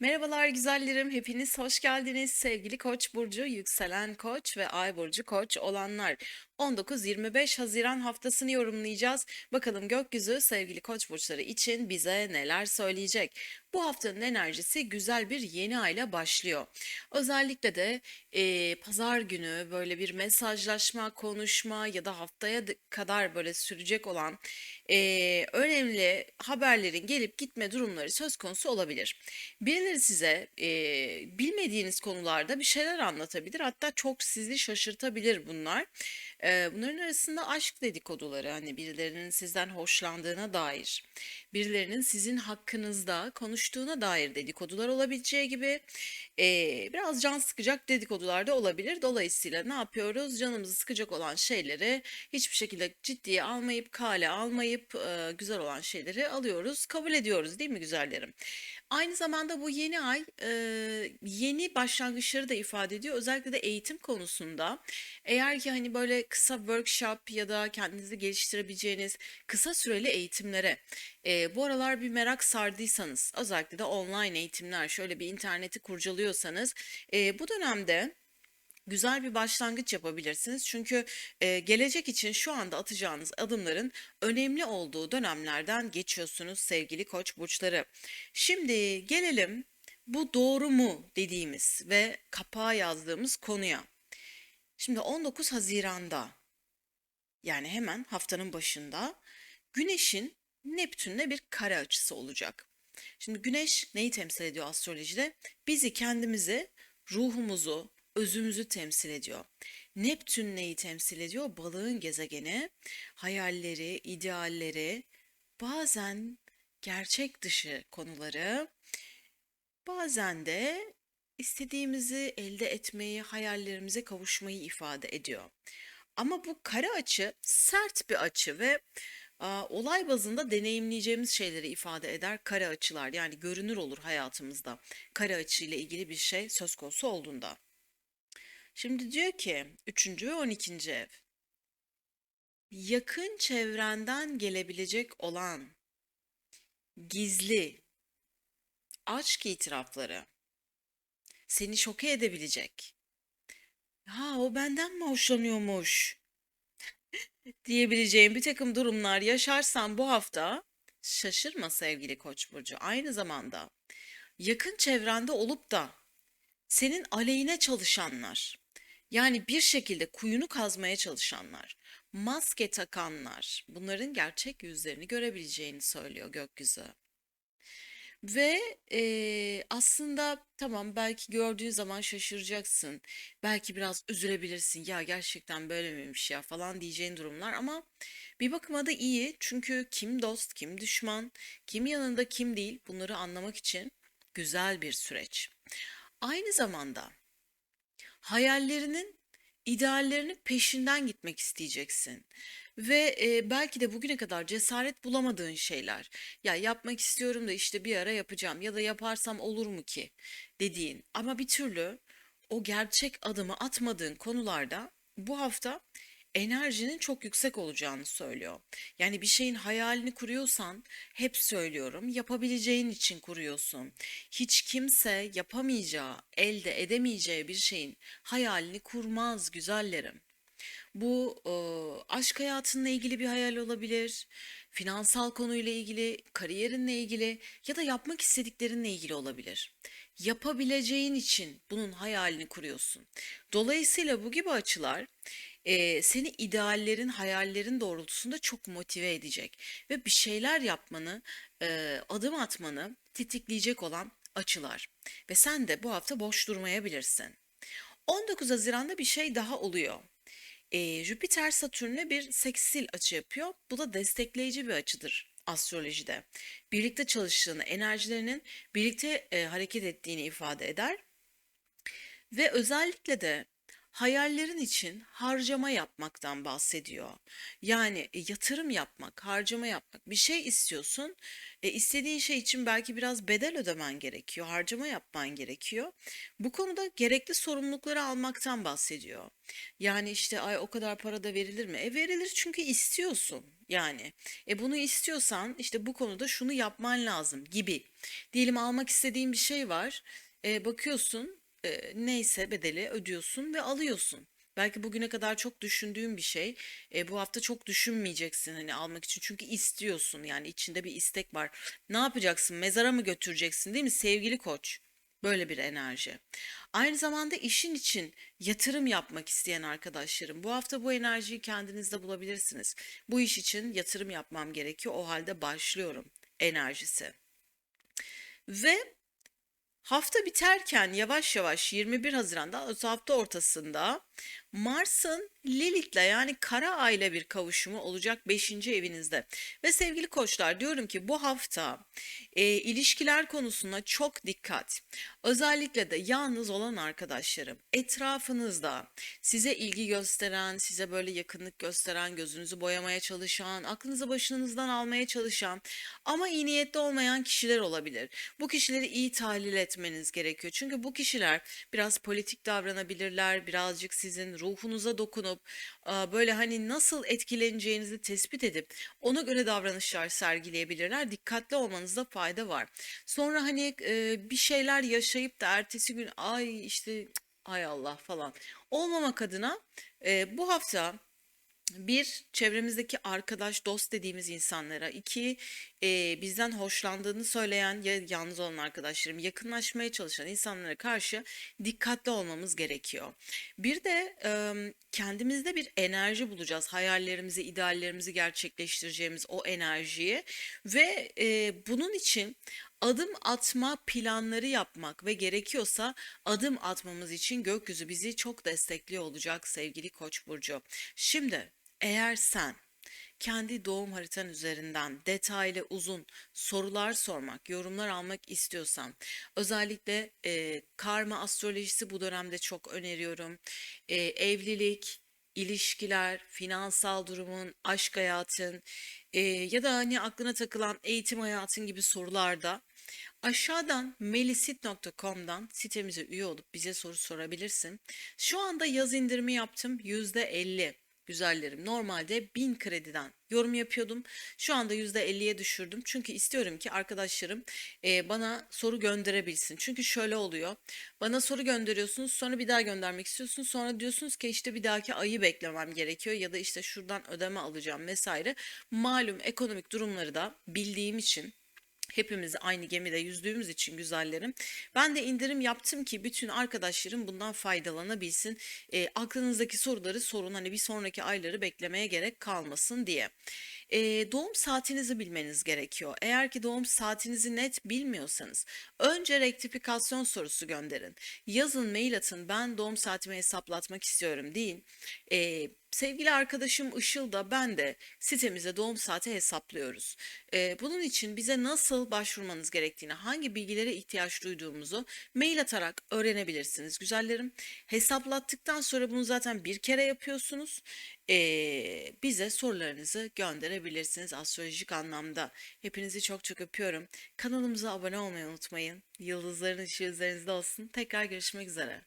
Merhabalar güzellerim, hepiniz hoş geldiniz. Sevgili Koç burcu, yükselen Koç ve Ay burcu Koç olanlar. 19-25 Haziran haftasını yorumlayacağız. Bakalım gökyüzü sevgili Koç burçları için bize neler söyleyecek? Bu haftanın enerjisi güzel bir yeni ayla başlıyor. Özellikle de eee, pazar günü böyle bir mesajlaşma, konuşma ya da haftaya kadar böyle sürecek olan eee, önemli haberlerin gelip gitme durumları söz konusu olabilir. Birileri size eee, bilmediğiniz konularda bir şeyler anlatabilir. Hatta çok sizi şaşırtabilir bunlar. Bunların arasında aşk dedikoduları hani birilerinin sizden hoşlandığına dair, birilerinin sizin hakkınızda konuştuğuna dair dedikodular olabileceği gibi biraz can sıkacak dedikodular da olabilir. Dolayısıyla ne yapıyoruz? Canımızı sıkacak olan şeyleri hiçbir şekilde ciddiye almayıp, kale almayıp güzel olan şeyleri alıyoruz, kabul ediyoruz değil mi güzellerim? Aynı zamanda bu yeni ay yeni başlangıçları da ifade ediyor. Özellikle de eğitim konusunda. Eğer ki hani böyle kısa workshop ya da kendinizi geliştirebileceğiniz kısa süreli eğitimlere e, bu aralar bir merak sardıysanız, özellikle de online eğitimler, şöyle bir interneti kurcalıyorsanız, e, bu dönemde güzel bir başlangıç yapabilirsiniz. Çünkü e, gelecek için şu anda atacağınız adımların önemli olduğu dönemlerden geçiyorsunuz sevgili Koç burçları. Şimdi gelelim bu doğru mu dediğimiz ve kapağa yazdığımız konuya. Şimdi 19 Haziran'da yani hemen haftanın başında Güneş'in Neptün'le bir kare açısı olacak. Şimdi Güneş neyi temsil ediyor astrolojide? Bizi kendimizi, ruhumuzu, özümüzü temsil ediyor. Neptün neyi temsil ediyor? Balığın gezegeni, hayalleri, idealleri, bazen gerçek dışı konuları, bazen de istediğimizi elde etmeyi, hayallerimize kavuşmayı ifade ediyor. Ama bu kare açı sert bir açı ve a, olay bazında deneyimleyeceğimiz şeyleri ifade eder kare açılar. Yani görünür olur hayatımızda kare açı ile ilgili bir şey söz konusu olduğunda. Şimdi diyor ki üçüncü ve on ikinci ev. Yakın çevrenden gelebilecek olan gizli aşk itirafları seni şoke edebilecek. Ha o benden mi hoşlanıyormuş diyebileceğin bir takım durumlar yaşarsan bu hafta şaşırma sevgili Koç burcu. Aynı zamanda yakın çevrende olup da senin aleyhine çalışanlar, yani bir şekilde kuyunu kazmaya çalışanlar, maske takanlar, bunların gerçek yüzlerini görebileceğini söylüyor gökyüzü. Ve eee, aslında tamam belki gördüğün zaman şaşıracaksın. Belki biraz üzülebilirsin. Ya gerçekten böyle miymiş ya falan diyeceğin durumlar ama bir bakıma da iyi. Çünkü kim dost, kim düşman, kim yanında, kim değil bunları anlamak için güzel bir süreç. Aynı zamanda hayallerinin, ideallerinin peşinden gitmek isteyeceksin. Ve e, belki de bugüne kadar cesaret bulamadığın şeyler. Ya yapmak istiyorum da işte bir ara yapacağım ya da yaparsam olur mu ki dediğin ama bir türlü o gerçek adımı atmadığın konularda bu hafta enerjinin çok yüksek olacağını söylüyor. Yani bir şeyin hayalini kuruyorsan hep söylüyorum yapabileceğin için kuruyorsun. Hiç kimse yapamayacağı, elde edemeyeceği bir şeyin hayalini kurmaz güzellerim. Bu e, aşk hayatınla ilgili bir hayal olabilir, finansal konuyla ilgili, kariyerinle ilgili ya da yapmak istediklerinle ilgili olabilir. Yapabileceğin için bunun hayalini kuruyorsun. Dolayısıyla bu gibi açılar e, seni ideallerin, hayallerin doğrultusunda çok motive edecek ve bir şeyler yapmanı, e, adım atmanı tetikleyecek olan açılar. Ve sen de bu hafta boş durmayabilirsin. 19 Haziran'da bir şey daha oluyor. Ee, Jüpiter Satürn'le bir seksil açı yapıyor. Bu da destekleyici bir açıdır astrolojide. Birlikte çalıştığını, enerjilerinin birlikte e, hareket ettiğini ifade eder. Ve özellikle de hayallerin için harcama yapmaktan bahsediyor. Yani e, yatırım yapmak, harcama yapmak. Bir şey istiyorsun, e, istediğin şey için belki biraz bedel ödemen gerekiyor, harcama yapman gerekiyor. Bu konuda gerekli sorumlulukları almaktan bahsediyor. Yani işte ay o kadar para da verilir mi? E verilir çünkü istiyorsun. Yani e bunu istiyorsan işte bu konuda şunu yapman lazım gibi. Diyelim almak istediğin bir şey var. E, bakıyorsun e, neyse bedeli ödüyorsun ve alıyorsun. Belki bugüne kadar çok düşündüğün bir şey. E, bu hafta çok düşünmeyeceksin hani almak için. Çünkü istiyorsun yani içinde bir istek var. Ne yapacaksın? Mezara mı götüreceksin değil mi sevgili koç? Böyle bir enerji. Aynı zamanda işin için yatırım yapmak isteyen arkadaşlarım bu hafta bu enerjiyi kendinizde bulabilirsiniz. Bu iş için yatırım yapmam gerekiyor. O halde başlıyorum enerjisi. Ve Hafta biterken yavaş yavaş 21 Haziran'da hafta ortasında Mars'ın Lilith'le yani Kara Ay'la bir kavuşumu olacak 5. evinizde. Ve sevgili koçlar diyorum ki bu hafta e, ilişkiler konusunda çok dikkat. Özellikle de yalnız olan arkadaşlarım etrafınızda size ilgi gösteren, size böyle yakınlık gösteren, gözünüzü boyamaya çalışan, aklınızı başınızdan almaya çalışan ama iyi niyetli olmayan kişiler olabilir. Bu kişileri iyi tahlil etmeniz gerekiyor. Çünkü bu kişiler biraz politik davranabilirler, birazcık sizin ruhunuza dokunup böyle hani nasıl etkileneceğinizi tespit edip ona göre davranışlar sergileyebilirler. Dikkatli olmanızda fayda var. Sonra hani bir şeyler yaşayıp da ertesi gün ay işte ay Allah falan olmamak adına bu hafta bir, çevremizdeki arkadaş, dost dediğimiz insanlara. iki e, bizden hoşlandığını söyleyen ya yalnız olan arkadaşlarım, yakınlaşmaya çalışan insanlara karşı dikkatli olmamız gerekiyor. Bir de e, kendimizde bir enerji bulacağız. Hayallerimizi, ideallerimizi gerçekleştireceğimiz o enerjiyi ve e, bunun için adım atma planları yapmak ve gerekiyorsa adım atmamız için gökyüzü bizi çok destekliyor olacak sevgili Koç burcu. Şimdi eğer sen kendi doğum haritan üzerinden detaylı uzun sorular sormak, yorumlar almak istiyorsan özellikle e, karma astrolojisi bu dönemde çok öneriyorum. E, evlilik, ilişkiler, finansal durumun, aşk hayatın e, ya da hani aklına takılan eğitim hayatın gibi sorularda aşağıdan melisit.com'dan sitemize üye olup bize soru sorabilirsin. Şu anda yaz indirimi yaptım %50 güzellerim. Normalde 1000 krediden yorum yapıyordum. Şu anda %50'ye düşürdüm. Çünkü istiyorum ki arkadaşlarım e, bana soru gönderebilsin. Çünkü şöyle oluyor. Bana soru gönderiyorsunuz sonra bir daha göndermek istiyorsunuz. Sonra diyorsunuz ki işte bir dahaki ayı beklemem gerekiyor ya da işte şuradan ödeme alacağım vesaire. Malum ekonomik durumları da bildiğim için Hepimiz aynı gemide yüzdüğümüz için güzellerim. Ben de indirim yaptım ki bütün arkadaşlarım bundan faydalanabilsin. E, aklınızdaki soruları sorun hani bir sonraki ayları beklemeye gerek kalmasın diye. E, doğum saatinizi bilmeniz gerekiyor. Eğer ki doğum saatinizi net bilmiyorsanız önce rektifikasyon sorusu gönderin. Yazın mail atın ben doğum saatimi hesaplatmak istiyorum deyin. E, Sevgili arkadaşım Işıl da ben de sitemize doğum saati hesaplıyoruz. Ee, bunun için bize nasıl başvurmanız gerektiğini, hangi bilgilere ihtiyaç duyduğumuzu mail atarak öğrenebilirsiniz güzellerim. Hesaplattıktan sonra bunu zaten bir kere yapıyorsunuz. Ee, bize sorularınızı gönderebilirsiniz astrolojik anlamda. Hepinizi çok çok öpüyorum. Kanalımıza abone olmayı unutmayın. Yıldızların ışığı üzerinizde olsun. Tekrar görüşmek üzere.